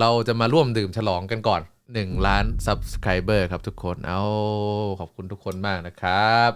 เราจะมาร่วมดื่มฉลองกันก่อน 1 ล้าน Subscriber ครับทุกคน เอาขอบคุณทุกคนมากนะครับ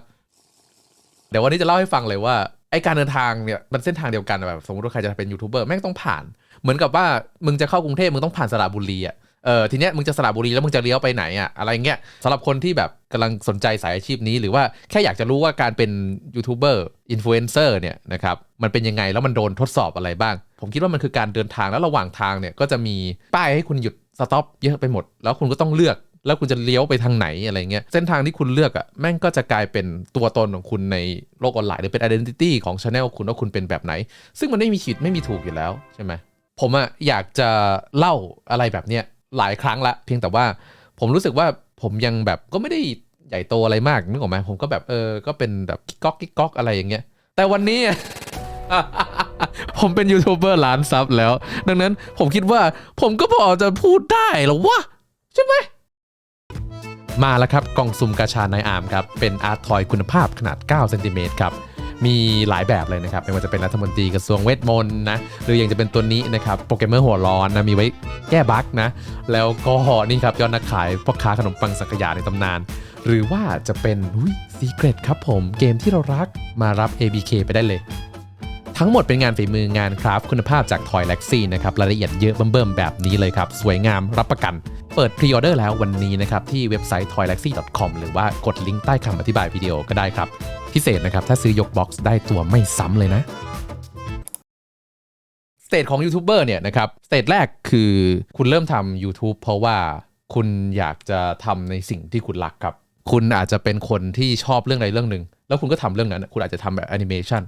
เดี๋ยววันนี้จะเล่าให้ฟังเลยว่า ไอการเดินทางเนี่ยมันเส้นทางเดียวกันแบบสมมติว่าใครจะเป็นยูทูบเบอร์แม่งต้องผ่าน เหมือนกับว่ามึงจะเข้ากรุงเทพมึงต้องผ่านสระบุรีอะ เออทีเนี้ยมึงจะสระบุรีแล้วมึงจะเลี้ยวไปไหนอะอะไรเงี้ยสำหรับคนที่แบบกำลังสนใจสายอาชีพนี้ หรือว่าแค่อยากจะรู้ว่าการเป็นยูทูบเบอร์อินฟลูเอนเซอร์เนี่ยนะครับมันเป็นยังไงแล้วมันโดนทดสอบอะไรบ้าง ผมคิดว่ามันคือการเดินทางแล้วระหว่างทางเนี่ยก็จะมีป้ายให้คุณหยุดสต็อปเยอะไปหมด แล้วคุณก็ต้องเลือกแล้วคุณจะเลี้ยวไปทางไหนอะไรเงี้ยเส้นทางที่คุณเลือกอะ่ะแม่งก็จะกลายเป็นตัวตนของคุณในโลกออนไลน์หรือเป็น identity ของ channel คุณว่าคุณเป็นแบบไหน ซึ่งมันไม่มีผิดไม่มีถูกอยู่แล้วใช่ไหมผมอะอยากจะเล่าอะไรแบบเนี้ย หลายครั้งละ เพียงแต่ว่าผมรู้สึกว่าผมยังแบบก็ไม่ได้ใหญ่โตอะไรมากนึกออกไหมผมก็แบบเออก็เป็นแบบกิ๊กก๊อกกิ๊กก๊อกอะไรอย่างเงี้ย แต่วันนี้ ผมเป็นยูทูบเบอร์ล้านซับแล้ว ดังนั้นผมคิดว่าผมก็พอจะพูดได้หรอวะใช่ไหมมาแล้วครับกล่องซุ่มกาชาในอาร์มครับ เป็นอาร์ทอยคุณภาพขนาด 9 เซนติเมตรครับ มีหลายแบบเลยนะครับไม่ว่าจะเป็นรัฐมนตรีกระทรวงเวทมนต์นะหรืออย่างจะเป็นตัวนี้นะครับโปรแกรมเมอร์หัวร้อนนะมีไว้แก้บั๊กนะแล้วก็นี่ครับยอดนักขายพ่อค้าขนมปังสังขยาในตำนาน หรือว่าจะเป็นอุ้ยซีเกรตครับผมเกมที่เรารักมารับ ABK ไปได้เลยทั้งหมดเป็นงานฝีมืองานคราฟคุณภาพจาก Toy l e x i นะครับรายละเอียดเยอะเบิ่มๆแบบนี้เลยครับ สวยงามรับประกัน เปิดพรีออเดอร์แล้ววันนี้นะครับ ที่เว็บไซต์ toylexi.com หรือว่ากดลิงก์ใต้คำอธิบายวิดีโอก็ได้ครับ พิเศษนะครับ ถ้าซื้อยกบ็อกซ์ได้ตัวไม่ซ้ำเลยนะสเตจของยูทูบเบอร์เนี่ยนะครับสเตจแรกคือคุณเริ่มทำ YouTube เพราะว่าคุณอยากจะทำในสิ่งที่คุณรักครับ คุณอาจจะเป็นคนที่ชอบเรื่องใดเรื่องหนึ่ง แล้วคุณก็ทำเรื่องนั้น คุณอาจจะทำแบบแอนิเมชัน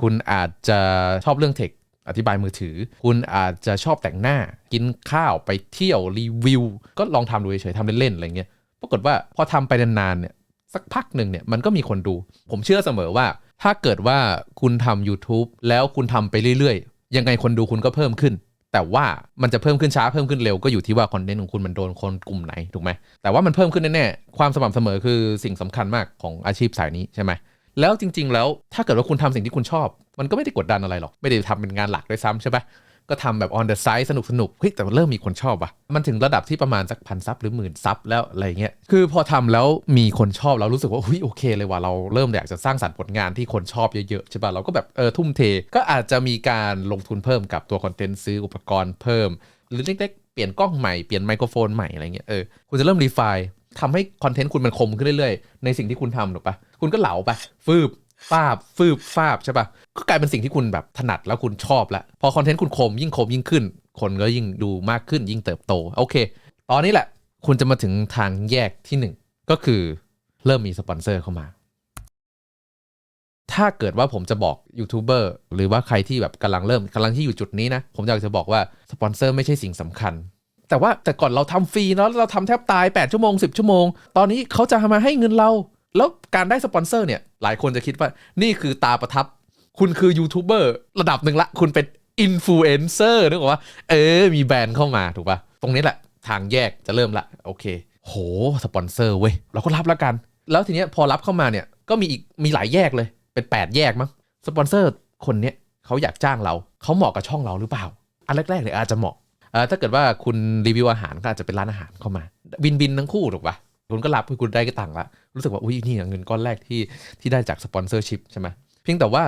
คุณอาจจะชอบเรื่องเทค อธิบายมือถือ คุณอาจจะชอบแต่งหน้า กินข้าวไปเที่ยวรีวิว ก็ลองทำดูเฉยๆทำเล่นๆอะไรเงี้ย ปรากฏว่าพอทำไปนานๆเนี่ย สักพักหนึ่งเนี่ยมันก็มีคนดู ผมเชื่อเสมอว่า ถ้าเกิดว่าคุณทำ YouTube แล้วคุณทำไปเรื่อยๆ ยังไงคนดูคุณก็เพิ่มขึ้น แต่ว่ามันจะเพิ่มขึ้นช้าเพิ่มขึ้นเร็วก็อยู่ที่ว่าคอนเทนต์ของคุณมันโดนคนกลุ่มไหนถูกไหมแต่ว่ามันเพิ่มขึ้นแน่ๆความสม่ำเสมอคือสิ่งสำคัญมากของอาชีพสายนี้ใช่ไหมแล้วจริง ๆ แล้วถ้าเกิดว่าคุณทำสิ่งที่คุณชอบ มันก็ไม่ได้กดดันอะไรหรอก ไม่ได้ทำเป็นงานหลักด้วยซ้ำใช่ปะ ก็ทำแบบ on the side สนุกสนุกเฮ้ยแต่เริ่มมีคนชอบว่ะ มันถึงระดับที่ประมาณสักพันซับหรือหมื่นซับแล้วอะไรเงี้ยคือพอทำแล้วมีคนชอบเรารู้สึกว่าเฮ้ยโอเคเลยว่ะเราเริ่มอยากจะสร้างสรรค์ผลงานที่คนชอบเยอะๆใช่ป่ะเราก็แบบเออทุ่มเท ก็อาจจะมีการลงทุนเพิ่มกับตัวคอนเทนต์ซื้ออุปกรณ์เพิ่ม หรือเล็กๆเปลี่ยนกล้องใหม่เปลี่ยนไมโครโฟนใหม่อะไรเงี้ยเออคุณจะเริ่มรีไฟทำให้คอนเทนต์คุณมันคมขึ้นเรื่อยๆ ในสิ่งที่คุณทำถูกปะคุณก็เหลาไปฟืบ ฟาบฟืบฟาบใช่ปะก็กลายเป็นสิ่งที่คุณแบบถนัดแล้วคุณชอบแล้วพอคอนเทนต์คุณคมยิ่งคมยิ่งขึ้น คนก็ยิ่งดูมากขึ้นยิ่งเติบโต โอเค ตอนนี้แหละ คุณจะมาถึงทางแยกที่หนึ่งก็คือเริ่มมีสปอนเซอร์เข้ามา ถ้าเกิดว่าผมจะบอกยูทูบเบอร์หรือว่าใครที่แบบกำลังเริ่มกำลังที่อยู่จุดนี้นะ ผมอยากจะบอกว่าสปอนเซอร์ไม่ใช่สิ่งสำคัญแต่ว่าแต่ก่อนเราทำฟรีเนาะเราทำแทบตาย 8 ชั่วโมง 10 ชั่วโมง ตอนนี้เขาจะมาให้เงินเรา แล้วการได้สปอนเซอร์เนี่ย หลายคนจะคิดว่านี่คือตาประทับ คุณคือยูทูบเบอร์ระดับหนึ่งละ คุณเป็นอินฟลูเอนเซอร์นึกว่า เออ มีแบรนด์เข้ามาถูกปะตรงนี้แหละทางแยกจะเริ่มละ โอเค โห สปอนเซอร์เว้ย เราก็รับแล้วกัน แล้วทีเนี้ยพอรับเข้ามาเนี่ย ก็มีอีก มีหลายแยกเลย เป็น 8 แยกมั้ง สปอนเซอร์คนเนี้ยเขาอยากจ้างเรา เขาเหมาะกับช่องเราหรือเปล่า อันแรกๆเลยอาจจะเหมาะอ่อถ้าเกิดว่าคุณรีวิวอาหารก็อาจจะเป็นร้านอาหารเข้ามา วินวินทั้งคู่ถูกป่ะ คุณก็รับคุณได้ก็ตังละรู้สึกว่าอุ้ยนี่เงินก้อนแรกที่ที่ได้จากสปอนเซอร์ชิพใช่ไหมเพียงแต่ว่า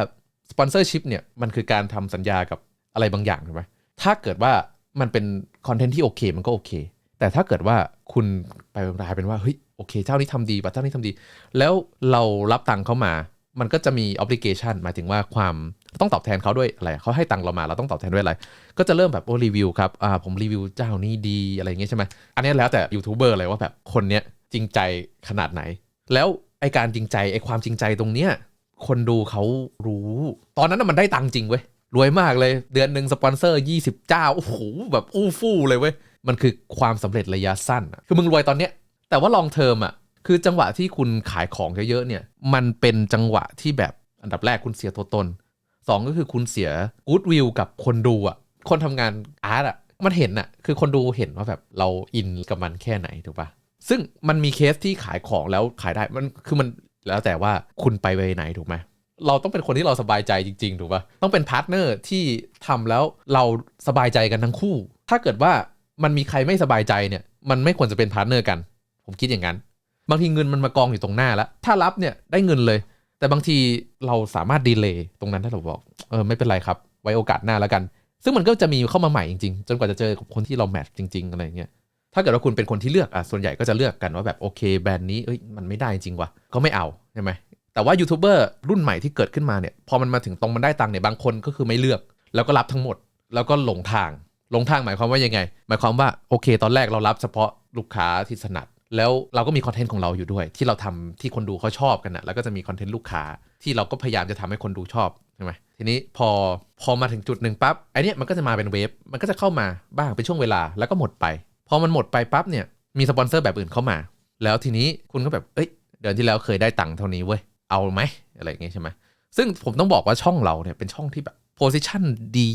สปอนเซอร์ชิพเนี่ยมันคือการทำสัญญากับอะไรบางอย่างถูกไหมถ้าเกิดว่ามันเป็นคอนเทนต์ที่โอเคมันก็โอเค แต่ถ้าเกิดว่าคุณไปกลายเป็นว่าเฮ้ยโอเคเจ้านี้ทำดีป่ะเจ้านี้ทำดี แล้วเรารับตังค์เขามา มันก็จะมี obligation หมายถึงว่าความต้องตอบแทนเขาด้วยอะไรเขาให้ตังค์เรามาเราต้องตอบแทนด้วยอะไร ก็จะเริ่มแบบโอ้รีวิวครับอ่าผมรีวิวเจ้านี้ดีอะไรเงี้ยใช่ไหมอันนี้แล้วแต่ยูทูบเบอร์เลยว่าแบบคนเนี้ย จริงใจขนาดไหน แล้วไอการจริงใจไอความจริงใจตรงเนี้ยคนดูเขารู้ ตอนนั้นมันได้ตังค์จริงเว้ยรวยมากเลยเดือนหนึ่งสปอนเซอร์ 20 เจ้าโอ้โหแบบอู้ฟู่เลยเว้ยมันคือความสำเร็จระยะสั้นคือมึงรวยตอนเนี้ยแต่ว่าลองเทอมอะคือจังหวะที่คุณขายของเยอะๆเนี่ย มันเป็นจังหวะที่แบบอันดับแรกคุณเสียตัวตนสองก็คือคุณเสียกู๊ดวิวกับคนดูอะคนทำงานอาร์ตอะมันเห็นอะคือคนดูเห็นว่าแบบเราอินกับมันแค่ไหนถูกปะ ซึ่งมันมีเคสที่ขายของแล้วขายได้มันคือมันแล้วแต่ว่าคุณไปเวไหนถูกไหมเราต้องเป็นคนที่เราสบายใจจริง ๆ ถูกปะต้องเป็นพาร์ทเนอร์ที่ทำแล้วเราสบายใจกันทั้งคู่ ถ้าเกิดว่ามันมีใครไม่สบายใจเนี่ย มันไม่ควรจะเป็นพาร์ทเนอร์กัน ผมคิดอย่างนั้น บางทีเงินมันมากองอยู่ตรงหน้าแล้ว ถ้ารับเนี่ยได้เงินเลย แต่บางทีเราสามารถดีเลย์ตรงนั้นถ้าเราบอก เออไม่เป็นไรครับ ไว้โอกาสหน้าแล้วกัน ซึ่งมันก็จะมีเข้ามาใหม่จริงๆ จนกว่าจะเจอกับคนที่เราแมทช์จริง ๆ อะไรเงี้ย ถ้าเกิดว่าคุณเป็นคนที่เลือกอะส่วนใหญ่ก็จะเลือกกันว่าแบบโอเคแบรนด์นี้เอ้ยมันไม่ได้จริงว่ะก็ไม่เอาใช่ไหมแต่ว่ายูทูบเบอร์รุ่นใหม่ที่เกิดขึ้นมาเนี่ยพอมันมาถึงตรงมันได้ตังค์เนี่ยบางคนก็คือไม่เลือก แล้วก็รับทั้งหมดแล้วก็หลงทางหลงทางหมายความว่ายังไง หมายความว่าโอเค ตอนแรกเรารับเฉพาะลูกค้าที่ถนัด แล้วเราก็มีคอนเทนต์ของเราอยู่ด้วย ที่เราทำที่คนดูเขาชอบกันนะแล้วก็จะมีคอนเทนต์ลูกค้าที่เราก็พยายามจะทำให้คนดูชอบใช่ไหมทีนี้พอพอมาถึงจุดหนึ่งปั๊บไอเนี้ยมันก็จะมาเป็นเวฟมันก็จะเข้ามาบ้างเป็นช่วงเวลาแล้วก็หมดไป พอมันหมดไปปั๊บเนี่ยมีสปอนเซอร์แบบอื่นเข้ามา แล้วทีนี้คุณก็แบบเอ้ยเดือนที่แล้วเคยได้ตังค์เท่านี้เว้ยเอาไหมอะไรอย่างเงี้ยใช่ไหมซึ่งผมต้องบอกว่าช่องเราเนี่ยเป็นช่องที่แบบโพซิชันดี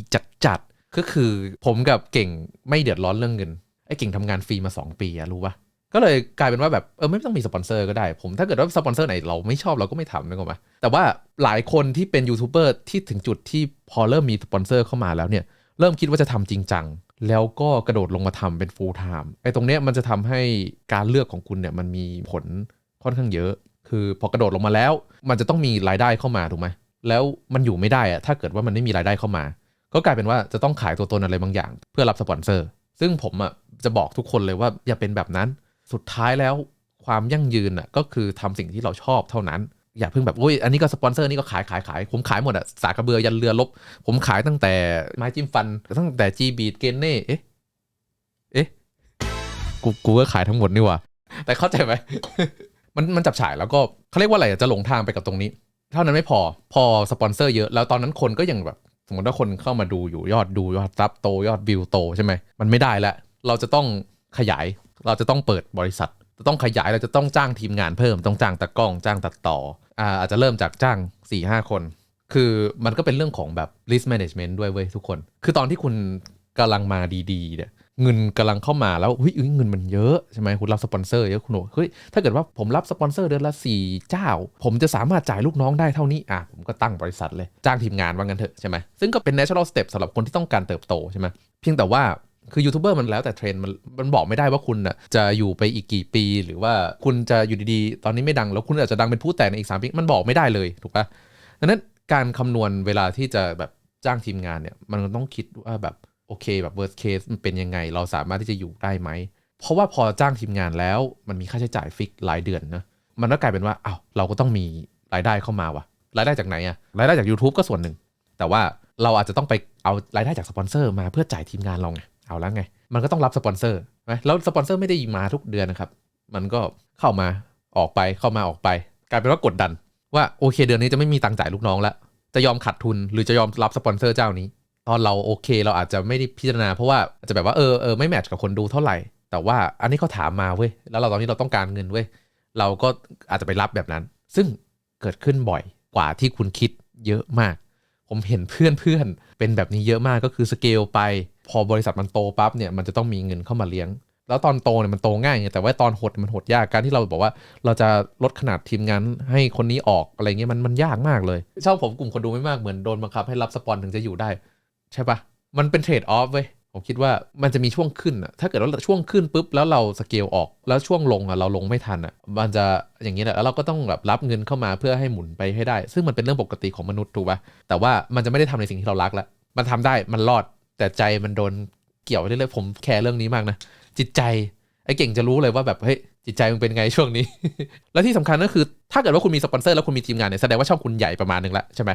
จัดๆก็คือผมกับเก่งไม่เดือดร้อนเรื่องเงินไอ้เก่งทำงานฟรีมา 2 ปีอะรู้ปะก็เลยกลายเป็นว่าแบบเออไม่ต้องมีสปอนเซอร์ก็ได้ ผมถ้าเกิดว่าสปอนเซอร์ไหนเราไม่ชอบเราก็ไม่ทำนึกออกไหมแต่ว่าหลายคนที่เป็นยูทูบเบอร์ที่ถึงจุดที่พอเริ่มมีสปอนเซอร์เข้ามาแล้วเนี่ยเริ่มคิดว่าจะทำจริงจัง แล้วก็กระโดดลงมาทำเป็น full time ไอ้ตรงเนี้ยมันจะทำให้การเลือกของคุณเนี่ยมันมีผลค่อนข้างเยอะ คือพอกระโดดลงมาแล้ว มันจะต้องมีรายได้เข้ามาถูกไหมแล้วมันอยู่ไม่ได้อะถ้าเกิดว่ามันไม่มีรายได้เข้ามา ก็กลายเป็นว่าจะต้องขายตัวตนอะไรบางอย่าง เพื่อรับสปอนเซอร์ ซึ่งผมอะจะบอกทุกคนเลยว่าอย่าเป็นแบบนั้น สุดท้ายแล้วความยั่งยืนอะก็คือทำสิ่งที่เราชอบเท่านั้น อย่าเพิ่งแบบอุ้ยอันนี้ก็สปอนเซอร์นี่ก็ขายขายขายผมขายหมดอะสากระเบือยันเรือลบ ผมขายตั้งแต่ไม้จิ้มฟัน ตั้งแต่ G Beat เกนเน่เอ๊ะเอ๊ะกูกูก็ขายทั้งหมดนี่หว่าแต่เข้าใจไหมมันมันจับฉายแล้วก็เขาเรียกว่าอะไรจะหลงทางไปกับตรงนี้ เท่านั้นไม่พอพอสปอนเซอร์เยอะแล้วตอนนั้นคนก็ยังแบบสมมติว่าคนเข้ามาดูอยู่ยอดดูยอดซับโตยอดวิวโตใช่ไหมมันไม่ได้แล้วเราจะต้องขยายเราจะต้องเปิดบริษัท จะต้องขยายเราจะต้องจ้างทีมงานเพิ่มต้องจ้างตากล้องจ้างตัดต่ออ่าอาจจะเริ่มจากจ้าง4ี่ห้าคน คือมันก็เป็นเรื่องของแบบ list management ด้วยเว้ยทุกคน คือตอนที่คุณกำลังมาดีๆเนี่ยเงินกำลังเข้ามาแล้วเฮ้ยเงินมันเยอะใช่ไหมคุณรับสปอนเซอร์เยอะคุณบอเฮ้ยถ้าเกิดว่าผมรับสปอนเซอร์เดือนละ4เจ้า ผมจะสามารถจ่ายลูกน้องได้เท่านี้อะผมก็ตั้งบริษัทเลย จ้างทีมงานว่างั้นเถอะใช่ไหมซึ่งก็เป็น natural step สำหรับคนที่ต้องการเติบโตใช่ไหมเพียงแต่ว่า คือยูทูบเบอร์มันแล้วแต่เทรนด์มันมันบอกไม่ได้ว่าคุณน่ะจะอยู่ไปอีกกี่ปี หรือว่าคุณจะอยู่ดีๆ ตอนนี้ไม่ดังแล้วคุณอาจจะดังเป็นผู้แต่ในอีก3ปีมันบอกไม่ได้เลยถูกปะดังนั้นการคำนวณเวลาที่จะแบบจ้างทีมงานเนี่ยมันต้องคิดว่าแบบโอเคแบบ worst case มันเป็นยังไง เราสามารถที่จะอยู่ได้ไหม เพราะว่าพอจ้างทีมงานแล้วมันมีค่าใช้จ่ายฟิกรายเดือนนะมันก็กลายเป็นว่าอ้าวเราก็ต้องมีรายได้เข้ามาวะรายได้จากไหนอะรายได้จาก YouTube ก็ส่วนหนึ่ง แต่ว่าเราอาจจะต้องไปเอารายได้จากสปอนเซอร์มาเพื่อจ่ายทีมงานเราไง เอาแล้วไง มันก็ต้องรับสปอนเซอร์ไหมแล้วสปอนเซอร์ไม่ได้มาทุกเดือนนะครับ มันก็เข้ามาออกไปเข้ามาออกไป กลายเป็นว่ากดดัน ว่าโอเคเดือนนี้จะไม่มีตังค์จ่ายลูกน้องแล้วจะยอมขาดทุนหรือจะยอมรับสปอนเซอร์เจ้านี้ ตอนเราโอเคเราอาจจะไม่ได้พิจารณาเพราะว่าอาจจะแบบว่าเออเออไม่แมทช์กับคนดูเท่าไหร่ แต่ว่าอันนี้เขาถามมาเว้ยแล้วเราตอนนี้เราต้องการเงินเว้ยเราก็อาจจะไปรับแบบนั้น ซึ่งเกิดขึ้นบ่อยกว่าที่คุณคิดเยอะมาก ผมเห็นเพื่อนเพื่อนเป็นแบบนี้เยอะมากก็คือสเกลไป พอบริษัทมันโตปั๊บเนี่ยมันจะต้องมีเงินเข้ามาเลี้ยง แล้วตอนโตเนี่ยมันโตง่ายไงแต่ว่าตอนหดมันหดยากการที่เราบอกว่า เราจะลดขนาดทีมงานให้คนนี้ออกอะไรเงี้ยมันมันยากมากเลยชอบผมกลุ่มคนดูไม่มากเหมือนโดนบังคับให้รับสปอนถึงจะอยู่ได้ ใช่ปะมันเป็นเทรดออฟเว้ย ผมคิดว่ามันจะมีช่วงขึ้นอะถ้าเกิดว่าช่วงขึ้นปุ๊บแล้วเราสเกลออก แล้วช่วงลงอะเราลงไม่ทันอะมันจะอย่างนี้แหละแล้วเราก็ต้องแบบรับเงินเข้ามาเพื่อให้หมุนไปให้ได้ ซึ่งมันเป็นเรื่องปกติของมนุษย์ถูกปะแต่ว่ามันจะไม่ได้ทำในสิ่งที่เรารักละมันทำได้มันรอดแต่ใจมันโดนเกี่ยวเรื่อยๆผมแคร์เรื่องนี้มากนะจิตใจ ไอ้เก่งจะรู้เลยว่าแบบเฮ้ยจิตใจมึงเป็นไงช่วงนี้ แล้วที่สำคัญก็คือ ถ้าเกิดว่าคุณมีสปอนเซอร์แล้วคุณมีทีมงานเนี่ยแสดงว่าช่องคุณใหญ่ประมาณนึงแล้วใช่ไหม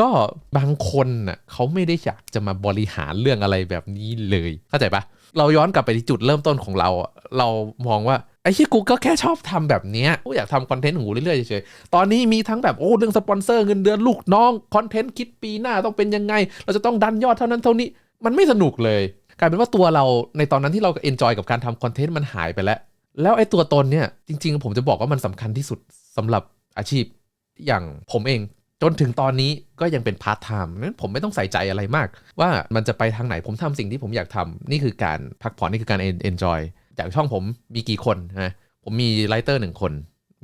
ก็บางคนน่ะเขาไม่ได้อยากจะมาบริหารเรื่องอะไรแบบนี้เลยเข้าใจปะเราย้อนกลับไปที่จุดเริ่มต้นของเรา เรามองว่าไอ้ที่กูก็แค่ชอบทำแบบเนี้ยกูอยากทำคอนเทนต์ของกูเรื่อยๆเฉยๆ ตอนนี้มีทั้งแบบโอ้เรื่องสปอนเซอร์เงินเดือนลูกน้องคอนเทนต์คิดปีหน้าต้องเป็นยังไง เราจะต้องดันยอดเท่านั้นเท่านี้ มันไม่สนุกเลย ลายเป็นว่าตัวเราในตอนนั้นที่เราเอนจอยกับการทำคอนเทนต์มันหายไปแล้ว แล้วไอ้ตัวตนเนี่ยจริง ๆ ผมจะบอกว่ามันสำคัญที่สุดสำหรับอาชีพอย่างผมเองจนถึงตอนนี้ก็ยังเป็นพาร์ทไทม์นั้นผมไม่ต้องใส่ใจอะไรมาก ว่ามันจะไปทางไหนผมทำสิ่งที่ผมอยากทำนี่คือการพักผ่อนนี่คือการเอนจอยจากช่องผมมีกี่คนนะผมมีไรเตอร์หนึ่งคน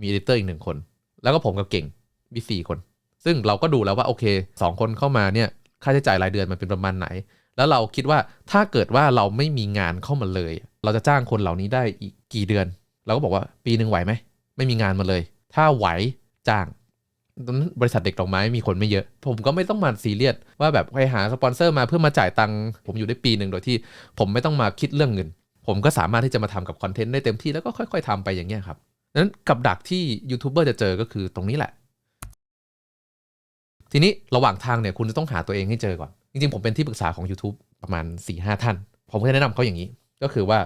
มีเอดิเตอร์อีกหนึ่งคน แล้วก็ผมกับเก่งมี4คน ซึ่งเราก็ดูแล้วว่าโอเค2คนเข้ามาเนี่ยค่าใช้จ่ายรายเดือนมันเป็นประมาณไหน แล้วเราคิดว่าถ้าเกิดว่าเราไม่มีงานเข้ามาเลย เราจะจ้างคนเหล่านี้ได้อีกกี่เดือน เราก็บอกว่าปีหนึ่งไหวไหมไม่มีงานมาเลย ถ้าไหวจ้างตอนนั้นบริษัทเด็กดอกไม้มีคนไม่เยอะ ผมก็ไม่ต้องมาซีเรียสว่าแบบไปหาสปอนเซอร์มาเพื่อมาจ่ายตังค์ผมอยู่ได้ปีหนึ่งโดยที่ ผมไม่ต้องมาคิดเรื่องเงิน ผมก็สามารถที่จะมาทำกับคอนเทนต์ได้เต็มที่แล้วก็ค่อย ๆทำไปอย่างเงี้ยครับนั้นกับดักที่ยูทูบเบอร์จะเจอก็คือตรงนี้แหละ ทีนี้ระหว่างทางเนี่ยคุณจะต้องหาตัวเองให้เจอก่อน จริงๆ ผมเป็นที่ปรึกษาของ YouTube ประมาณ4ี่ห้าท่าน ผมก็จะแนะนำเขาอย่างนี้ ก็คือว่า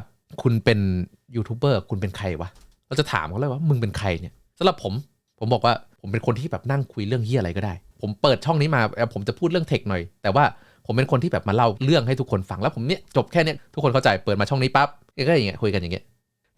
คุณเป็นยูทูบเบอร์คุณเป็นใครวะ เราจะถามเขาเลยว่ามึงเป็นใครเนี่ยสำหรับผมผมบอกว่าผมเป็นคนที่แบบนั่งคุยเรื่องเฮียอะไรก็ได้ ผมเปิดช่องนี้มาผมจะพูดเรื่องเทคหน่อย แต่ว่าผมเป็นคนที่แบบมาเล่าเรื่องให้ทุกคนฟังแล้วผมเนี่ยจบแค่เนี้ยทุกคนเข้าใจเปิดมาช่องนี้ปั๊บก็อย่างเงี้ยคุยกันอย่างเงี้ย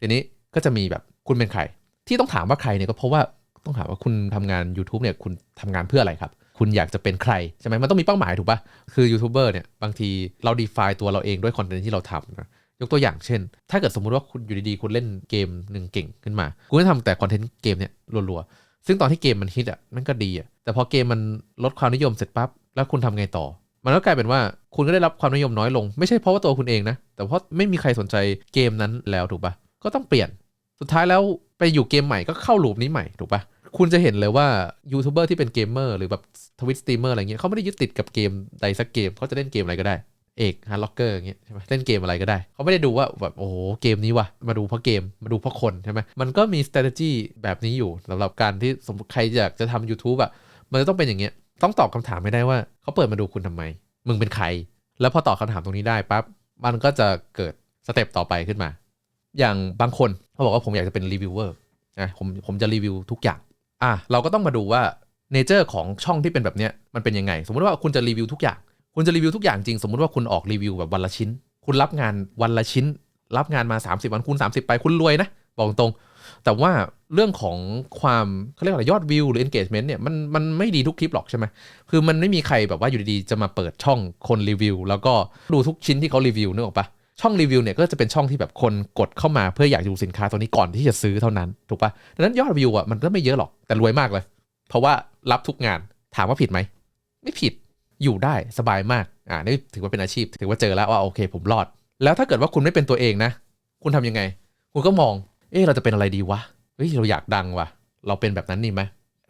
ทีนี้ก็จะมีแบบคุณเป็นใคร ที่ต้องถามว่าใครเนี่ยก็เพราะว่าต้องถามว่าคุณทำงาน YouTube เนี่ยคุณทำงานเพื่ออะไรครับ คุณอยากจะเป็นใครใช่ไหมมันต้องมีเป้าหมายถูกปะคือยูทูบเบอร์เนี่ยบางทีเรา define ตัวเราเองด้วยคอนเทนต์ที่เราทำนะยกตัวอย่างเช่น ถ้าเกิดสมมุติว่าคุณอยู่ดีๆ คุณเล่นเกมหนึ่งเก่งขึ้นมา คุณก็ทำแต่คอนเทนต์เกมเนี่ยรัวๆ ซึ่งตอนที่เกมมันฮิตอะมันก็ดีอะแต่พอเกมมันลดความนิยมเสร็จปั๊บแล้วคุณทำไงต่อ มันก็กลายเป็นว่าคุณก็ได้รับความนิยมน้อยลง ไม่ใช่เพราะว่าตัวคุณเองนะ แต่เพราะไม่มีใครสนใจเกมนั้นแล้วถูกปะก็ต้องเปลี่ยน สุดท้ายแล้วไปอยู่เกมใหม่ก็เข้าลูปนี้ใหม่ถูกปะ คุณจะเห็นเลยว่ายูทูบเบอร์ที่เป็นเกมเมอร์หรือแบบทวิตสตรีมเมอร์อะไรเงี้ยเขาไม่ได้ยึดติดกับเกมใดสักเกมเขาจะเล่นเกมอะไรก็ได้เอกฮาร์ล็อกเกอร์อย่างเงี้ยใช่ไหมเล่นเกมอะไรก็ได้ เขาไม่ได้ดูว่าแบบโอ้โหเกมนี้ว่ะ มาดูเพราะเกมมาดูเพราะคนใช่ไหมมันก็มี strategy แบบนี้อยู่สำหรับการที่สมมติใครอยากจะทำ YouTube อะมันจะต้องเป็นอย่างเงี้ยต้องตอบคำถามไม่ได้ว่า เขาเปิดมาดูคุณทำไม มึงเป็นใคร แล้วพอตอบคำถามตรงนี้ได้ปั๊บมันก็จะเกิดสเต็ปต่อไปขึ้นมา อย่างบางคนเขาบอกว่าผมอยากจะเป็นรีวิวเวอร์นะผมผมจะรีวิวทุกอย่าง อะเราก็ต้องมาดูว่าเนเจอร์ของช่องที่เป็นแบบเนี้ยมันเป็นยังไง สมมติว่าคุณจะรีวิวทุกอย่าง คุณจะรีวิวทุกอย่างจริง สมมติว่าคุณออกรีวิวแบบวันละชิ้น คุณรับงานวันละชิ้น รับงานมา 30 วันคูณ30 ไปคุณรวยนะ บอกตรง แต่ว่าเรื่องของความเขาเรียกว่าอะไรยอดวิวหรือ engagement เนี่ยมันมันไม่ดีทุกคลิปหรอกใช่ไหมคือมันไม่มีใครแบบว่าอยู่ดีๆจะมาเปิดช่องคนรีวิวแล้วก็ดูทุกชิ้นที่เขารีวิวนึกออกปะ ช่องรีวิวเนี่ยก็จะเป็นช่องที่แบบคนกดเข้ามาเพื่ออยากดูสินค้าตัวนี้ก่อนที่จะซื้อเท่านั้นถูกปะดังนั้นยอดวิวอะมันก็ไม่เยอะหรอกแต่รวยมากเลย เพราะว่ารับทุกงานถามว่าผิดไหมไม่ผิดอยู่ได้สบายมากอ่านี่ถือว่าเป็นอาชีพ ถือว่าเจอแล้วว่าโอเค ผมรอด แล้วถ้าเกิดว่าคุณไม่เป็นตัวเองนะ คุณทำยังไง คุณก็มอง เออเราจะเป็นอะไรดีวะเฮ้ยเราอยากดังวะเราเป็นแบบนั้นนี่ไหม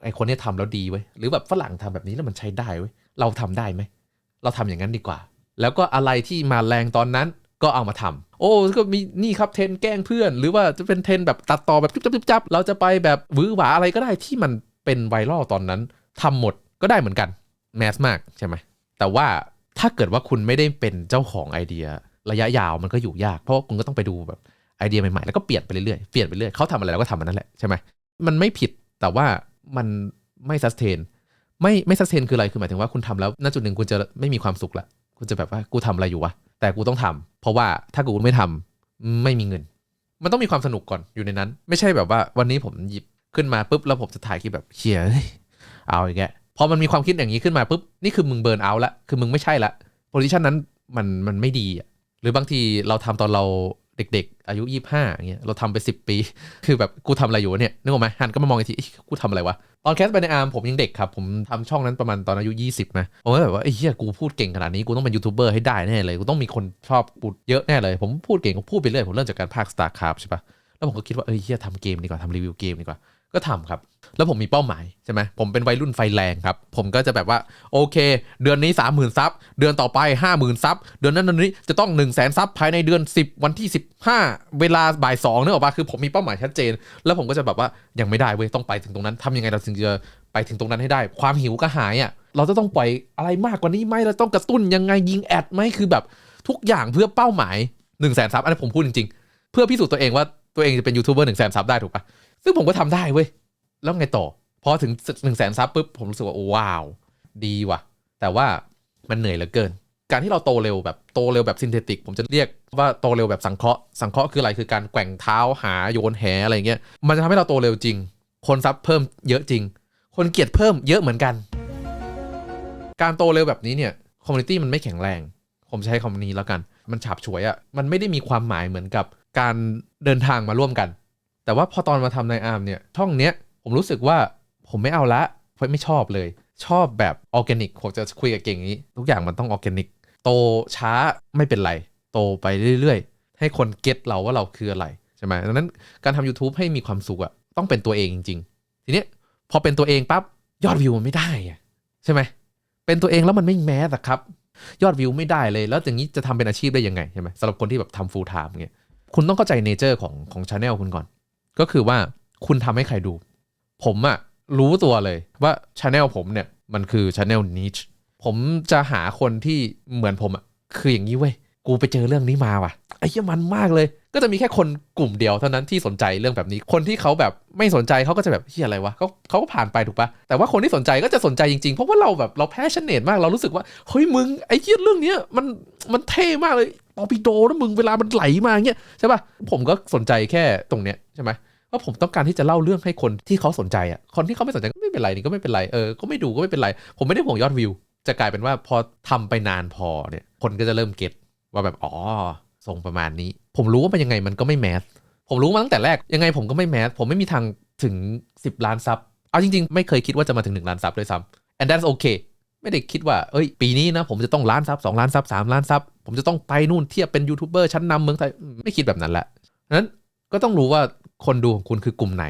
ไอคนนี้ยทำแล้วดีเว้ยหรือแบบฝรั่งทำแบบนี้แล้วมันใช้ได้เว้ยเราทำได้ไหมเราทำอย่างนั้นดีกว่า แล้วก็อะไรที่มาแรงตอนนั้น ก็เอามาทำโอ้ก็มีนี่ครับเทนแกล้งเพื่อน หรือว่าจะเป็นเทนแบบตัดต่อแบบจุ๊บจับจุ๊บจับเราจะไปแบบวือหวาอะไรก็ได้ที่มันเป็นไวรัลตอนนั้นทำหมดก็ได้เหมือนกันแมสมากใช่ไหมแต่ว่าถ้าเกิดว่าคุณไม่ได้เป็นเจ้าของไอเดียระยะยาวมันก็อยู่ยาก เพราะว่าคุณก็ต้องไปดูแบบไอเดียใหม่ๆ แล้วก็เปลี่ยนไปเรื่อยๆ เปลี่ยนไปเรื่อยเขาทำอะไรเราก็ทำมันนั่นแหละใช่ไหมมันไม่ผิดแต่ว่ามันไม่ซัสเทนไม่ไม่ซัสเทนคืออะไรคือหมายถึงว่าคุณทำแล้วณจุดหนึ่งคุณจะไม่มีความสุขละ คุณจะแบบว่ากูทำอะไรอยู่วะแต่กูต้องทำเพราะว่าถ้ากูไม่ทำไม่มีเงิน มันต้องมีความสนุกก่อนอยู่ในนั้น ไม่ใช่แบบว่าวันนี้ผมหยิบขึ้นมาปุ๊บแล้วผมจะถ่ายคลิปแบบเชียเฮ้ยเอาอีกแกพอมันมีความคิดอย่างนี้ขึ้นมาปุ๊บนี่คือมึงเบิร์นเอาละคือมึงไม่ใช่ละโพซิชันนั้นมันมันไม่ดีอะหรือบางทีเราทำตอนเรา เด็ก ๆ อายุยี่ห้าเงี้ยเราทำไป10ปี คือแบบกูทำอะไรอยู่เนี่ยนึกออกไหมหันก็มามองอีกทีกูทำอะไรวะตอนแคสไปในอาร์มผมยังเด็กครับ ผมทำช่องนั้นประมาณตอนอายุ 20 นะผมก็แบบว่าไอ้เหี้ยกูพูดเก่งขนาดนี้กูต้องเป็นยูทูบเบอร์ให้ได้แน่เลย กูต้องมีคนชอบกูเยอะแน่เลย ผมพูดเก่งก็พูดไปเรื่อยผมเริ่มจากการพากสตาร์คราฟใช่ปะแล้วผมก็คิดว่าเอ้ยเหี้ยทำเกมดีกว่าทำรีวิวเกมดีกว่า ก็ทำครับ แล้วผมมีเป้าหมายใช่ไหมผมเป็นวัยรุ่นไฟแรงครับ ผมก็จะแบบว่าโอเค เดือนนี้ 30,000ซับเดือนต่อไป 50,000ซับเดือนนั้นเดือนนี้จะต้อง 1 0 0 0 0แสนซับภายในเดือน 10 วันที่ 15 เวลาบ่าย2นึกออกปะคือผมมีเป้าหมายชัดเจน แล้วผมก็จะแบบว่ายังไม่ได้เว้ยต้องไปถึงตรงนั้นทำยังไงเราถึงจะไปถึงตรงนั้นให้ได้ ความหิวก็หายอะเราจะต้องปล่อยอะไรมากกว่านี้ไหมเราต้องกระตุ้นยังไงยิงแอดไหมคือแบบทุกอย่างเพื่อเป้าหมาย1 0 0 0 0แสนซับอันนี้ผมพูดจริงๆ เพื่อพิสูจน์ตัวเองว่าตัวเองจะเป็นยูทูบเบอร์หนึ่งแสนซับได้ถูกปะ ซึ่งผมก็ทำได้เว้ย แล้วไงต่อ พอถึงหนึ่งแสนซับปุ๊บ ผมรู้สึกว่าว้าว ดีว่ะ แต่ว่ามันเหนื่อยเหลือเกิน การที่เราโตเร็วแบบโตเร็วแบบซินเทติก ผมจะเรียกว่าโตเร็วแบบสังเคราะห์ สังเคราะห์คืออะไร คือการแกว่งเท้าหาโยนแหอะไรเงี้ย มันจะทำให้เราโตเร็วจริง คนซับเพิ่มเยอะจริง คนเกลียดเพิ่มเยอะเหมือนกัน การโตเร็วแบบนี้เนี่ย คอมมูนิตี้มันไม่แข็งแรง ผมใช้คำนี้แล้วกัน มันฉาบฉวยอะ่ะ มันไม่ได้มีความหมายเหมือนกับการเดินทางมาร่วมกัน แต่ว่าพอตอนมาทำในอาร์มเนี่ยช่องเนี้ยผมรู้สึกว่าผมไม่เอาละเพราะไม่ชอบเลย ชอบแบบออร์แกนิกผมจะคุยกับเก่งนี้ ทุกอย่างมันต้องออร์แกนิก โตช้าไม่เป็นไร โตไปเรื่อยๆ ให้คนเก็ตเราว่าเราคืออะไรใช่ไหมดังนั้นการทำ YouTube ให้มีความสุขอะต้องเป็นตัวเองจริง ๆ ทีเนี้ยพอเป็นตัวเองปั๊บยอดวิวมันไม่ได้ใช่ไหมเป็นตัวเองแล้วมันไม่แมสอะครับ ยอดวิวไม่ได้เลย แล้วอย่างนี้จะทำเป็นอาชีพได้ยังไงใช่ไหมสำหรับคนที่แบบทำ full time เงี้ยคุณต้องเข้าใจเนเจอร์ของของชาแนลคุณก่อน ก็คือว่าคุณทำให้ใครดู ผมอะรู้ตัวเลยว่าชาแนลผมเนี่ยมันคือชาแนลนิชผมจะหาคนที่เหมือนผมอะคืออย่างนี้เว้ย กูไปเจอเรื่องนี้มาว่ะ อ้เหี้ยมันมากเลย ก็จะมีแค่คนกลุ่มเดียวเท่านั้นที่สนใจเรื่องแบบนี้ คนที่เขาแบบไม่สนใจเขาก็จะแบบเฮียอะไรวะเขาเขาก็ผ่านไปถูกปะแต่ว่าคนที่สนใจก็จะสนใจจริงๆ เพราะว่าเราแบบเราแพชชั่นเนตมากเรารู้สึกว่าเฮ้ยมึงไอ้เหี้ยเรื่องเนี้ยมันมันเท่มากเลยปอปิโดนะมึงเวลามันไหลมาเงี้ยใช่ปะผมก็สนใจแค่ตรงเนี้ยใช่ไหมว่าผมต้องการที่จะเล่าเรื่องให้คนที่เขาสนใจอะ คนที่เขาไม่สนใจก็ไม่เป็นไรนี่ก็ไม่เป็นไร เออ ก็ไม่ดูก็ไม่เป็นไร ผมไม่ได้ห่วงยอดวิว จะกลายเป็นว่าพอทำไปนานพอเนี่ย คนก็จะเริ่มเก็ตว่าแบบ อ๋อ ทรงประมาณนี้ ผมรู้ว่าเป็นยังไงมันก็ไม่แมสผมรู้มาตั้งแต่แรกยังไงผมก็ไม่แมสผมไม่มีทางถึง 10 ล้านซับเอาจริง ๆ ไม่เคยคิดว่าจะมาถึง 1 ล้านซับด้วยซ้ำ and that's okay ไม่ได้คิดว่าเอ้ย ปีนี้นะ ผมจะต้องล้านซับ2ล้านซับ3ล้านซับผมจะต้องไปนู่นเทียบเป็นยูทูบเบอร์ชั้นนำเมืองไทยไม่คิดแบบนั้นแหละนั้นก็ต้องรู้ว่าคนดูของคุณคือกลุ่มไหน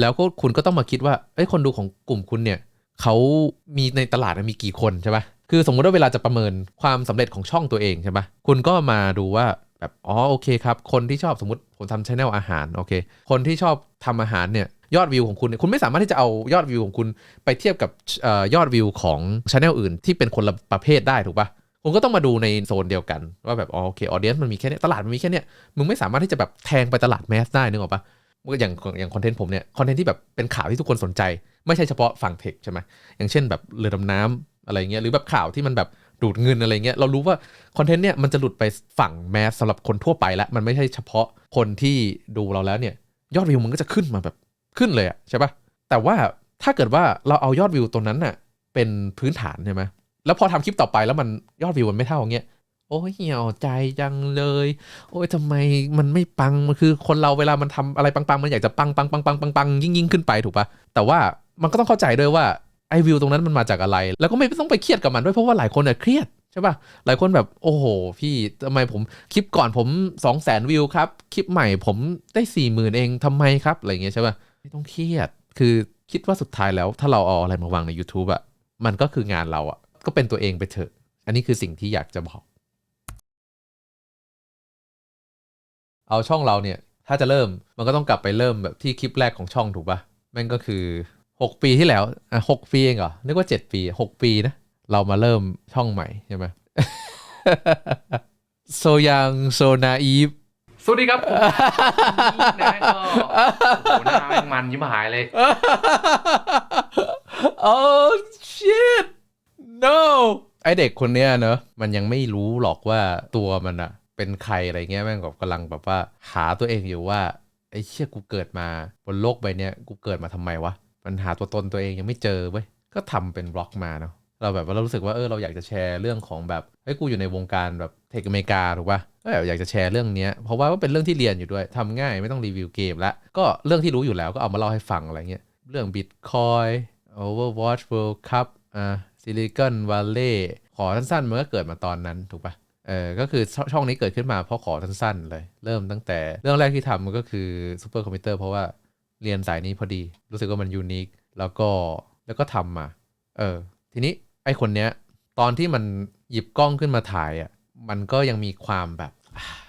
แล้วก็คุณก็ต้องมาคิดว่าเอ้ยคนดูของกลุ่มคุณเนี่ยเขามีในตลาดมีกี่คนใช่ปะ คือสมมุติว่าเวลาจะประเมินความสำเร็จของช่องตัวเองใช่ปะคุณก็มาดูว่าแบบอ๋อโอเคครับ คนที่ชอบสมมติผมทำชแนลอาหารโอเค คนที่ชอบทำอาหารเนี่ยยอดวิวของคุณเนี่ยคุณไม่สามารถที่จะเอายอดวิวของคุณไปเทียบกับออยอดวิวของชแนลอื่น ที่เป็นคนละประเภทได้ถูกปะคุณก็ต้องมาดูในโซนเดียวกัน ว่าแบบอ๋อโอเคออเดียนมันมีแค่เนี้ยตลาดมันมีแค่เนี้ยมึงไม่สามารถที่จะแบบแทงไปตลาดแมสได้นึกออกปะอย่างอย่างคอนเทนต์ผมเนี่ยคอนเทนต์ที่แบบเป็นข่าวที่ทุกคนสนใจ ไม่ใช่เฉพาะฝั่งเทคใช่ไหมอย่างเช่นแบบเรือดำน้ำ อะไรเงี้ยหรือแบบข่าวที่มันแบบดูดเงินอะไรเงี้ยเรารู้ว่าคอนเทนต์เนี่ยมันจะหลุดไปฝั่งแมสสำหรับคนทั่วไปแล้วมันไม่ใช่เฉพาะคนที่ดูเราแล้วเนี่ยยอดวิวมันก็จะขึ้นมาแบบขึ้นเลยอะใช่ปะแต่ว่าถ้าเกิดว่าเราเอายอดวิวตรงนั้นน่ะเป็นพื้นฐานใช่ไหมแล้วพอทำคลิปต่อไปแล้วมันยอดวิวมันไม่เท่าอย่างเงี้ยโอ้ยเหี่ยวใจจังเลย โอ้ยทำไมมันไม่ปังมันคือคนเราเวลามันทำอะไรปังๆ มันอยากจะปังปังปังปังปังปังยิ่งยิ่งขึ้นไปถูกปะแต่ว่ามันก็ต้องเข้าใจด้วยว่า วิวตรงนั้นมันมาจากอะไร แล้วก็ไม่ต้องไปเครียดกับมันด้วยเพราะว่าหลายคนเนี่ยเครียดใช่ปะหลายคนแบบโอ้โห พี่ทำไมผมคลิปก่อนผม2 0 0 0 0 0วิวครับ คลิปใหม่ผมได้4ี่หมื่นเองทำไมครับ อะไรเงี้ยใช่ปะไม่ต้องเครียด คือคิดว่าสุดท้ายแล้ว ถ้าเราเอาอะไรมาวางใน YouTube อะมันก็คืองานเราอะก็เป็นตัวเองไปเถอะ อันนี้คือสิ่งที่อยากจะบอก เอาช่องเราเนี่ย ถ้าจะเริ่มมันก็ต้องกลับไปเริ่มแบบที่คลิปแรกของช่องถูกป่ะแม่งก็คือ 6ปีที่แล้วอะหกปีเองเหรอนึกว่า7ปี6ปีนะ เรามาเริ่มช่องใหม่ใช่ไหมโซยังโซนาอีฟสวัสดีครับผมนะก็โอ้โหหน้าแม่งมันยิ้มหายเลย โอ้ shit no ไอเด็กคนเนี้ยเนอะมันยังไม่รู้หรอกว่าตัวมันอะเป็นใครอะไรเงี้ยแม่งแบบกำลังแบบว่า หาตัวเองอยู่ว่า ไอ้เชี่ยกูเกิดมาบนโลกใบเนี้ยกูเกิดมาทำไมวะ มันหาตัวตนตัวเองยังไม่เจอเว้ยก็ทำเป็นบล็อกมาเนาะเราแบบว่าเรารู้สึกว่าเออเราอยากจะแชร์เรื่องของแบบเฮ้ยกูอยู่ในวงการแบบเทคอเมริกาถูกป่ะก็แบบอยากจะแชร์เรื่องนี้เพราะว่าเป็นเรื่องที่เรียนอยู่ด้วยทำง่ายไม่ต้องรีวิวเกมละก็เรื่องที่รู้อยู่แล้วก็เอามาเล่าให้ฟังอะไรเงี้ยเรื่อง Bitcoin Overwatch World Cup อ่า Silicon Valley ขอสั้นๆมันก็เกิดมาตอนนั้นถูกป่ะเออก็คือชช่องนี้เกิดขึ้นมาเพราะขอสั้นๆเลย เริ่มตั้งแต่เรื่องแรกที่ทำมันก็คือซูเปอร์คอมพิวเตอร์เพราะว่า เรียนสายนี้พอดี รู้สึกว่ามันยูนิคแล้วก็แล้วก็ทำมา เออ ทีนี้ไอคนเนี้ย ตอนที่มันหยิบกล้องขึ้นมาถ่ายอะมันก็ยังมีความแบบ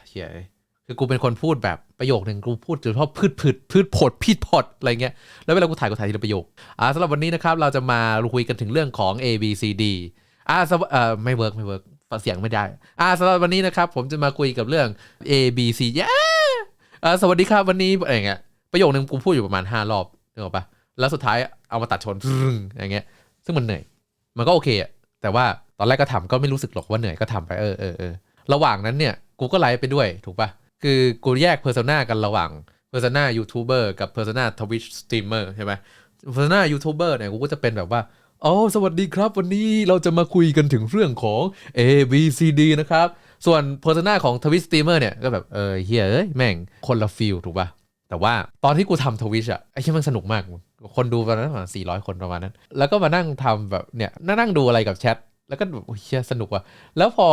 เฮียเอ้ยคือกูเป็นคนพูดแบบประโยคหนึ่งกูพูดเฉพาะพืชพืชพืชผดพีดพดอะไรเงี้ยแล้วเวลากูถ่ายกูถ่ายทีละประโยคอ่าสำหรับวันนี้นะครับ เราจะมาคุยกันถึงเรื่องของ A B C D อ่าสวเอ่อไม่เวิร์กไม่เวิร์กเสียงไม่ได้อ่าสำหรับวันนี้นะครับ ผมจะมาคุยกับเรื่อง A B C เย้อ่าสวัสดีครับวันนี้อะไรเงี้ย ประโยคนึงกูพูดอยู่ประมาณ5รอบนึกออกปะแล้วสุดท้ายเอามาตัดชนรึงอย่างเงี้ย ซึ่งมันเหนื่อย มันก็โอเคอะแต่ว่าตอนแรกก็ทำก็ไม่รู้สึกหรอกว่าเหนื่อยก็ทำไปเออเออเออระหว่างนั้นเนี่ยกูก็ไลฟ์ไปด้วยถูกปะคือกูแยกเพอร์ซนากันระหว่างเพอร์ซนายูทูบเบอร์กับเพอร์ซนาทวิชสตรีมเมอร์ใช่ไหมเพอร์ซนายูทูบเบอร์เนี่ยกูก็จะเป็นแบบว่าอ๋อสวัสดีครับ วันนี้เราจะมาคุยกันถึงเรื่องของ A B C D นะครับ ส่วนเพอร์ซนาของทวิชสตรีมเมอร์เนี่ยก็แบบเออเฮียเอ้ยแม่งคนละฟิลถูกปะ แต่ว่าตอนที่กูทำทวิชอะไอ้ที่มันสนุกมาก คนดูประมาณสี่ร้อยคนประมาณนั้น แล้วก็มานั่งทำแบบเนี่ยนั่งดูอะไรกับแชท แล้วก็แบบโอ้ยเชี่ยสนุกว่ะ แล้วพอ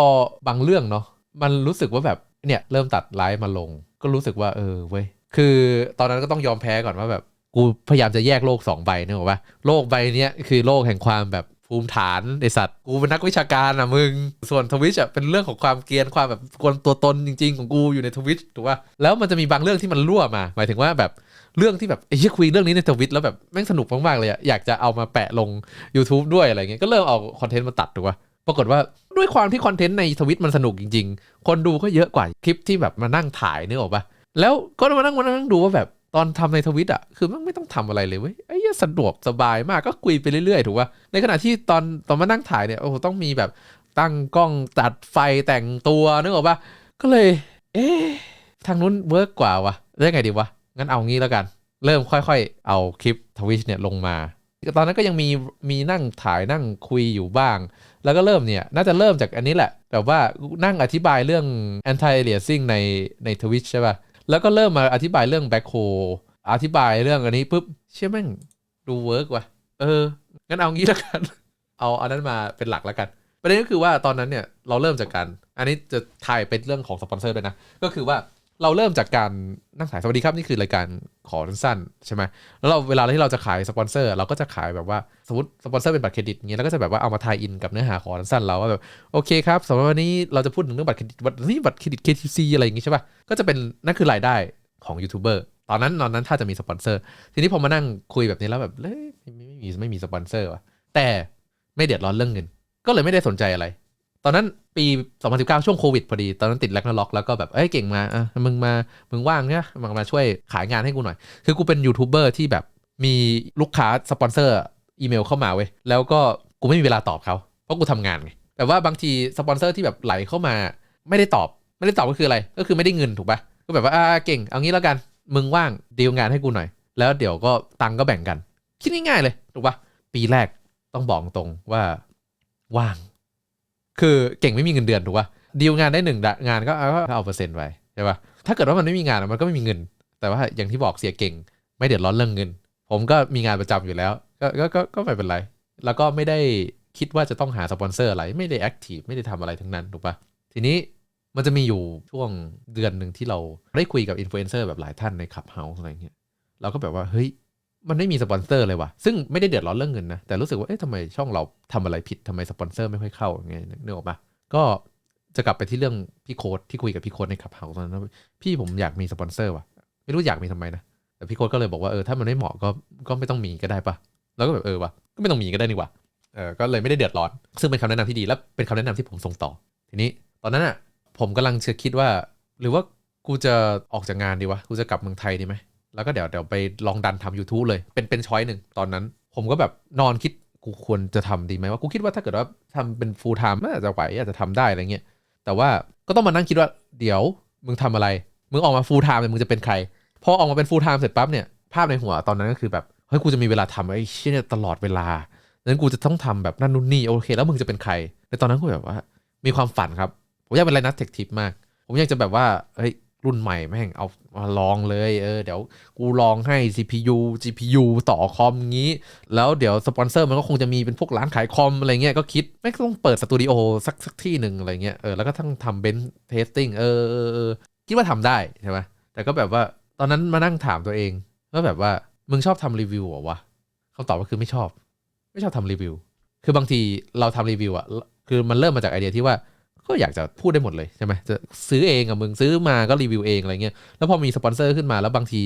บางเรื่องเนาะมันรู้สึกว่าแบบเนี่ยเริ่มตัดไลฟ์มาลง ก็รู้สึกว่าเออเว้ยคือตอนนั้นก็ต้องยอมแพ้ก่อนว่าแบบกูพยายามจะแยกโลกสองใบนึกออกปะโลกใบเนี้ยคือโลกแห่งความแบบ ภูมิฐานไอสัตว์กูเป็นนักวิชาการอะมึง ส่วนทวิชอะเป็นเรื่องของความเกรียนความแบบกวนตัวตนจริง ๆ ของกูอยู่ในทวิชถูกป่ะแล้วมันจะมีบางเรื่องที่มันรั่วมา หมายถึงว่าแบบเรื่องที่แบบไอ้เหี้ยคุยเรื่องนี้ในทวิตแล้วแบบแม่งสนุกมากๆเลยอะอยากจะเอามาแปะลง YouTube ด้วยอะไรเงี้ยก็เริ่มเอาคอนเทนต์มาตัดถูกป่ะปรากฏว่าด้วยความที่คอนเทนต์ในทวิตมันสนุกจริง ๆ คนดูก็เยอะกว่าคลิปที่แบบมานั่งถ่ายนึกออกป่ะแล้วก็มานั่งมานั่งดูว่าแบบ ตอนทำในทวิตอะคือมันไม่ต้องทำอะไรเลยเว้ยไอ้ยสะดวกสบายมากก็คุยไปเรื่อยๆถูกป่ะในขณะที่ตอนตอนมานั่งถ่ายเนี่ยโอ้โหต้องมีแบบตั้งกล้องตัดไฟแต่งตัวนึกออกป่ะก็เลย เอ๊ทางนู้นเวิร์กกว่าวะได้ไงดีวะงั้นเอางี้แล้วกัน เริ่มค่อยๆ เอาคลิปทวิชเนี่ยลงมาตอนนั้นก็ยังมีมีนั่งถ่ายนั่งคุยอยู่บ้าง แล้วก็เริ่มเนี่ยน่าจะเริ่มจากอันนี้แหละแบบว่านั่งอธิบายเรื่อง anti aliasing ในในทวิชใช่ป่ะ แล้วก็เริ่มมาอธิบายเรื่องแบ็คโฮอธิบายเรื่องอันนี้ปุ๊บเชื่อแม่งดูเวิร์กว่ะ เออ งั้นเอางี้แล้วกัน เอาเอานั้นมาเป็นหลักแล้วกัน ประเด็นก็คือว่าตอนนั้นเนี่ยเราเริ่มจากการ อันนี้จะถ่ายเป็นเรื่องของสปอนเซอร์ด้วยนะ ก็คือว่า เราเริ่มจากการนั่งขายสวัสดีครับนี่คือรายการขอสั้นๆใช่ไหมแล้วเราเวลาที่เราจะขายสปอนเซอร์ เราก็จะขายแบบว่าสมมติสปอนเซอร์เป็นบัตรเครดิตเงี้ยแล้วก็จะแบบว่าเอามาทายอินกับเนื้อหาขอสั้นๆเราว่าแบบโอเคครับสำหรับวันนี้เราจะพูดถึงเรื่องบัตรเครดิตวันนี้บัตรเครดิต KTC อะไรอย่างงี้ใช่ป่ะก็จะเป็นนั่นคือรายได้ของยูทูบเบอร์ตอนนั้นตอนนั้นถ้าจะมีสปอนเซอร์ ทีนี้พอมานั่งคุยแบบนี้แล้วแบบเอ้ยไม่ไม่มีไม่มีสปอนเซอร์ว่ะแต่ไม่เดือดร้อนเรื่องเงิน ก็เลยไม่ได้สนใจอะไร ตอนนั้นปี 2019 ช่วงโควิดพอดี ตอนนั้นติดแล็กนาล็อกแล้วก็แบบ เอ้ยเก่งมาอะมึงมา มึงว่างเนี่ยมามาช่วยขายงานให้กูหน่อย คือกูเป็นยูทูบเบอร์ที่แบบมีลูกค้าสปอนเซอร์อีเมลเข้ามาเว้ย แล้วก็กูไม่มีเวลาตอบเขาเพราะกูทำงานไง แต่ว่าบางทีสปอนเซอร์ที่แบบไหลเข้ามา ไม่ได้ตอบ ไม่ได้ตอบก็คืออะไร ก็คือไม่ได้เงินถูกปะก็แบบว่าอ่าเก่ง เอางี้แล้วกัน มึงว่างดีลงานให้กูหน่อย แล้วเดี๋ยวก็ตังก็แบ่งกัน คิดง่ายๆเลยถูกปะปีแรกต้องบอกตรงว่าว่าง คือเก่งไม่มีเงินเดือนถูกป่ะดีลงานได้หนึ่งงานก็เอาเอาเปอร์เซ็นต์ไปใช่ป่ะถ้าเกิดว่ามันไม่มีงานมันก็ไม่มีเงิน แต่ว่าอย่างที่บอกเสียเก่ง ไม่เดือดร้อนเรื่องเงิน ผมก็มีงานประจำอยู่แล้วก็ก็ก็ก็ไม่เป็นไร แล้วก็ไม่ได้คิดว่าจะต้องหาสปอนเซอร์อะไรไม่ได้แอคทีฟไม่ได้ทำอะไรทั้งนั้นถูกป่ะทีนี้มันจะมีอยู่ช่วงเดือนหนึ่งที่เราได้คุยกับอินฟลูเอนเซอร์แบบหลายท่านในขับเฮาส์อะไรเงี้ยเราก็แบบว่าเฮ้ย มันไม่มีสปอนเซอร์เลยว่ะ ซึ่งไม่ได้เดือดร้อนเรื่องเงินนะ แต่รู้สึกว่า เอ๊ะทำไมช่องเราทำอะไรผิดทำไมสปอนเซอร์ไม่ค่อยเข้าอย่างเงี้ยนึกออกปะก็จะกลับไปที่เรื่องพี่โค้ดที่คุยกับพี่โค้ดในขับเฮาส์ตอนนั้นพี่ผมอยากมีสปอนเซอร์ว่ะ ไม่รู้อยากมีทำไมนะ แต่พี่โค้ดก็เลยบอกว่า เออ ถ้ามันไม่เหมาะก็ ก็ไม่ต้องมีก็ได้ปะแล้วก็แบบ เออวะก็ไม่ต้องมีก็ได้นี่วะเออ ก็เลยไม่ได้เดือดร้อน ซึ่งเป็นคำแนะนำที่ดี และเป็นคำแนะนำที่ผมส่งต่อ ทีนี้ ตอนนั้นอะ ผมกำลังจะคิดว่า หรือว่ากูจะออกจากงานดีวะ กูจะกลับเมืองไทยดีไหม แล้วก็เดี๋ยวเดี๋ยวไปลองดันทำ YouTube เลย เป็นเป็นช้อยหนึ่งตอนนั้น ผมก็แบบนอนคิดกูควรจะทำดีไหมว่ากูคิดว่าถ้าเกิดว่าทำเป็น full time น่าจะไหวอาจจะทำได้อะไรเงี้ยแต่ว่าก็ต้องมานั่งคิดว่าเดี๋ยวมึงทำอะไร มึงออกมา full time เนี่ยมึงจะเป็นใคร พอออกมาเป็น full time เสร็จปั๊บเนี่ยภาพในหัวตอนนั้นก็คือแบบเฮ้ยกูจะมีเวลาทำไอ้เชี่ยเนี่ยตลอดเวลานั้นกูจะต้องทำแบบนั่นนู่นนี่โอเค แล้วมึงจะเป็นใครในตอนนั้นกูแบบว่า มีความฝันครับ ผมอยากเป็นไรนักเทคทิปมาก ผมอยากจะแบบว่าเฮ้ย รุ่นใหม่แม่งเอามาลองเลยเออเดี๋ยวกูลองให้ CPU GPU ต่อคอมงี้ แล้วเดี๋ยวสปอนเซอร์มันก็คงจะมีเป็นพวกร้านขายคอมอะไรเงี้ยก็คิดไม่ต้องเปิดสตูดิโอสักสักที่หนึ่งอะไรเงี้ยเออแล้วก็ทั้งทำเบนซ์เทสติ้งเออคิดว่าทำได้ใช่ไหมแต่ก็แบบว่าตอนนั้นมานั่งถามตัวเองว่าแบบว่ามึงชอบทำรีวิวเหรอวะคำตอบก็คือไม่ชอบ ไม่ชอบทำรีวิว คือบางทีเราทำรีวิวอะคือมันเริ่มมาจากไอเดียที่ว่า ก็อยากจะพูดได้หมดเลยใช่ไหมจะซื้อเองอะมึงซื้อมาก็รีวิวเองอะไรเงี้ยแล้วพอมีสปอนเซอร์ขึ้นมาแล้วบางที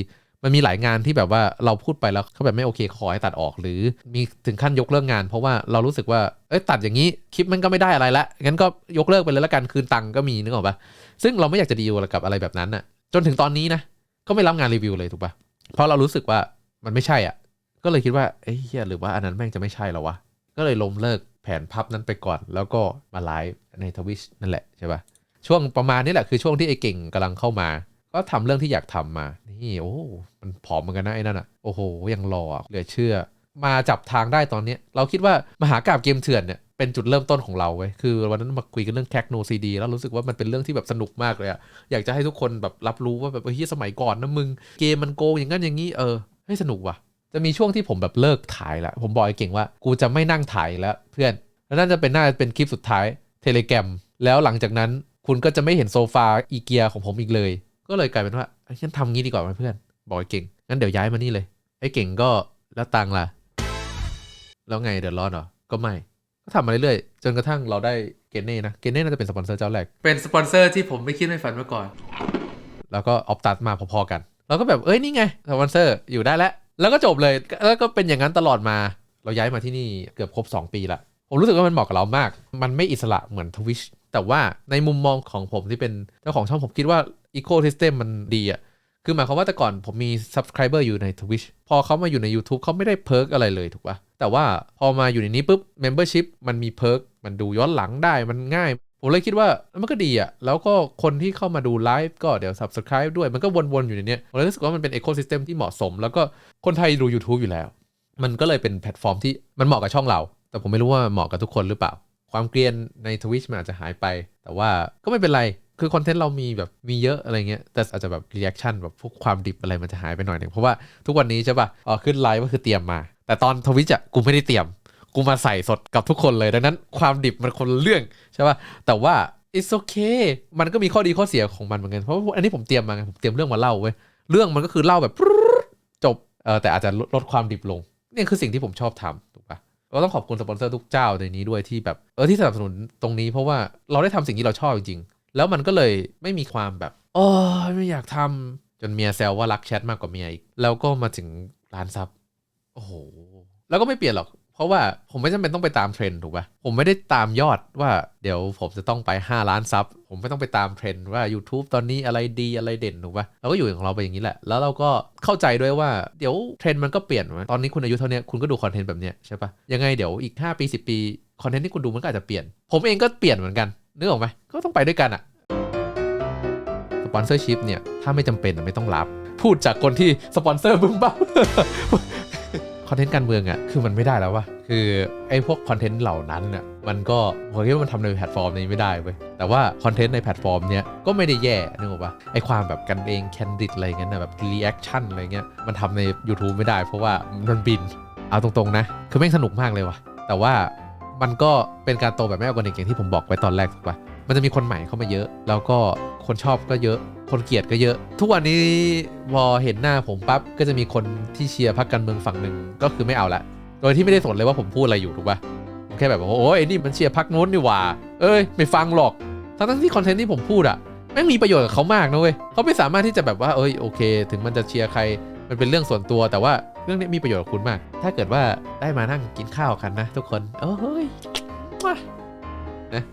มันมีหลายงานที่แบบว่าเราพูดไปแล้วเขาแบบไม่โอเคขอให้ตัดออก หรือมีถึงขั้นยกเลิกงาน เพราะว่าเรารู้สึกว่าเอ้ยตัดอย่างนี้คลิปมันก็ไม่ได้อะไรละงั้นก็ยกเลิกไปเลยละกันคืนตังค์ก็มีนึกออกปะซึ่งเราไม่อยากจะดีลกับอะไรแบบนั้นอะจนถึงตอนนี้นะก็ไม่รับงานรีวิวเลยถูกปะเพราะเรารู้สึกว่ามันไม่ใช่อะ ก็เลยคิดว่าเอ้ยเหี้ยหรือว่าอันนั้นแม่งจะไม่ใช่แล้ววะก็เลยล้มเลิก แผนพับนั้นไปก่อน แล้วก็มาไลฟ์ในทวิชนั่นแหละใช่ปะช่วงประมาณนี้แหละคือช่วงที่ไอ้เก่งกำลังเข้ามา ก็ทำเรื่องที่อยากทำมา นี่โอ้ มันผอมเหมือนกันนะไอ้นั่นอะ โอ้โห ยังรอเหลือเชื่อ มาจับทางได้ตอนเนี้ยเราคิดว่ามหากราบเกมเถื่อนเนี่ยเป็นจุดเริ่มต้นของเราเว้ย คือวันนั้นมาคุยกันเรื่องแคคโนซีดีแล้วรู้สึกว่ามันเป็นเรื่องที่แบบสนุกมากเลยอะอยากจะให้ทุกคนแบบรับรู้ว่าแบบเฮ้ยสมัยก่อนนะมึง เกมมันโกงอย่างนั้นอย่างนี้ เออ ให้ยสนุกว่ะ จะมีช่วงที่ผมแบบเลิกถ่ายละผมบอกไอ้เก่งว่ากูจะไม่นั่งถ่ายแล้วเพื่อน แล้วน่าจะเป็นน่าจะเป็นคลิปสุดท้ายเทเลแกรมแล้วหลังจากนั้นคุณก็จะไม่เห็นโซฟาอีเกียของผมอีกเลย ก็เลยกลายเป็นว่าเอ้ยงั้นทำงี้ดีกว่าไหมเพื่อน บอกไอ้เก่งงั้นเดี๋ยวย้ายมานี่เลย ไอ้เก่งก็แล้วตังค์ล่ะ แล้วไงเดือดร้อนเหรอ ก็ไม่ ก็ทำมาเรื่อยๆ จนกระทั่งเราได้เกนเน่นะ เกนเน่น่าจะเป็นสปอนเซอร์เจ้าแรก เป็นสปอนเซอร์ที่ผมไม่คิดไม่ฝันมาก่อน แล้วก็ออฟตัดมาพอๆกัน เราก็แบบ เอ้ยนี่ไงสปอนเซอร์อยู่ได้แล้ว แล้วก็จบเลยแล้วก็เป็นอย่างนั้นตลอดมา เราย้ายมาที่นี่เกือบครบ 2 ปีละผมรู้สึกว่ามันเหมาะกับเรามาก มันไม่อิสระเหมือนทวิชแต่ว่าในมุมมองของผมที่เป็นเจ้าของช่องผมคิดว่าอีโค y ิสเต็มมันดีอะคือหมายความว่าแต่ก่อนผมมี subscriber อยู่ใน Twitch พอเขามาอยู่ใน YouTube เขาไม่ได้เพิร์กอะไรเลยถูกปะแต่ว่าพอมาอยู่ในนี้ปุ๊บ membership มันมีเพิร์กมันดูย้อนหลังได้มันง่าย ผมเลยคิดว่ามันก็ดีอะแล้วก็คนที่เข้ามาดูไลฟ์ก็เดี๋ยว subscribe ด้วยมันก็วนๆอยู่ในนี้ผมเลยรู้สึกว่ามันเป็น ecosystem ที่เหมาะสม แล้วก็คนไทยดู YouTube อยู่แล้ว มันก็เลยเป็นแพลตฟอร์มที่มันเหมาะกับช่องเรา แต่ผมไม่รู้ว่าเหมาะกับทุกคนหรือเปล่า ความเกรียนใน Twitch มันอาจจะหายไป แต่ว่าก็ไม่เป็นไรคือคอนเทนต์เรามีแบบมีเยอะอะไรเงี้ย แต่อาจจะแบบรีแอคชั่นแบบพวกความดิบอะไรมันจะหายไปหน่อยหนึ่งเพราะว่าทุกวันนี้ใช่ป่ะอ๋อขึ้นไลฟ์ก็คือเตรียมมา แต่ตอนทวิชอะกูไม่ได้เตรียม กูมาใส่สดกับทุกคนเลยดังนั้นความดิบมันคนเรื่องใช่ป่ะแต่ว่า it's okay มันก็มีข้อดีข้อเสียของมันเหมือนกันเพราะว่าอันนี้ผมเตรียมมาไงผมเตรียมเรื่องมาเล่าเว้ยเรื่องมันก็คือเล่าแบบจบเออแต่อาจจะลดความดิบลงนี่คือสิ่งที่ผมชอบทำถูกปะเราต้องขอบคุณสปอนเซอร์ทุกเจ้าในนี้ด้วยที่แบบเออที่สนับสนุนตรงนี้เพราะว่าเราได้ทำสิ่งที่เราชอบจริงๆแล้วมันก็เลยไม่มีความแบบโอ้ยไม่อยากทำจนเมียแซวว่ารักแชทมากกว่าเมียอีกแล้วก็มาถึงร้านซับโอ้โหแล้วก็ไม่เปลี่ยนหรอก เพราะว่าผมไม่จำเป็นต้องไปตามเทรนด์ถูกปะผมไม่ได้ตามยอดว่าเดี๋ยวผมจะต้องไป 5 ล้านซับผมไม่ต้องไปตามเทรนด์ว่า YouTube ตอนนี้อะไรดีอะไรเด่นถูกปะเราก็อยู่ของเราไปอย่างนี้แหละ แล้วเราก็เข้าใจด้วยว่าเดี๋ยวเทรนด์มันก็เปลี่ยนตอนนี้คุณอายุเท่านี้คุณก็ดูคอนเทนต์แบบเนี้ยใช่ปะยังไงเดี๋ยวอีก 5 ปี 10 ปีคอนเทนต์ที่คุณดูมันก็อาจจะเปลี่ยน ผมเองก็เปลี่ยนเหมือนกันนึกออกไหมก็ต้องไปด้วยกันอะสปอนเซอร์ชิพเนี่ยถ้าไม่จำเป็นไม่ต้องรับ พูดจากคนที่สปอนเซอร์บึ้มบ้า คอนเทนต์การเมืองอะ่ะคือมันไม่ได้แล้ววะคือไอ้พวกคอนเทนต์เหล่านั้นอะมันก็ผมคิดว่ามันทำในแพลตฟอร์มนี้ไม่ได้เว้ยแต่ว่าคอนเทนต์ในแพลตฟอร์มเนี้ยก็ไม่ได้แย่นึกออกปะไอ้ความแบบกันเองแคนดิดอะไรเงี้ยแบบรีแอคชั่นอะไรเงี้ยมันทำใน YouTube ไม่ได้เพราะว่ามันบินเอาตรงๆนะ คือแม่งสนุกมากเลยว่ะแต่ว่ามันก็เป็นการโตแบบไม่ออร์แกนิกอย่างที่ผมบอกไว้ตอนแรกถูกปะ มันจะมีคนใหม่เข้ามาเยอะ แล้วก็คนชอบก็เยอะ คนเกลียดก็เยอะ ทุกวันนี้พอเห็นหน้าผมปั๊บก็จะมีคนที่เชียร์พรรคการเมืองฝั่งหนึ่งก็คือไม่เอาละ โดยที่ไม่ได้สนเลยว่าผมพูดอะไรอยู่ถูกปะผมแค่แบบว่าโอ้ยไอ้นี่มันเชียร์พรรคนู้นนี่หว่า เอ้ยไม่ฟังหรอก ทั้งที่คอนเทนต์ที่ผมพูดอะแม่งมีประโยชน์กับเขามากนะเว้ยเขาไม่สามารถที่จะแบบว่าเอ้ยโอเค ถึงมันจะเชียร์ใครมันเป็นเรื่องส่วนตัวแต่ว่าเรื่องนี้มีประโยชน์กับคุณมาก ถ้าเกิดว่าได้มานั่งกินข้าวกันนะ ทุกคนเอ้ยนะ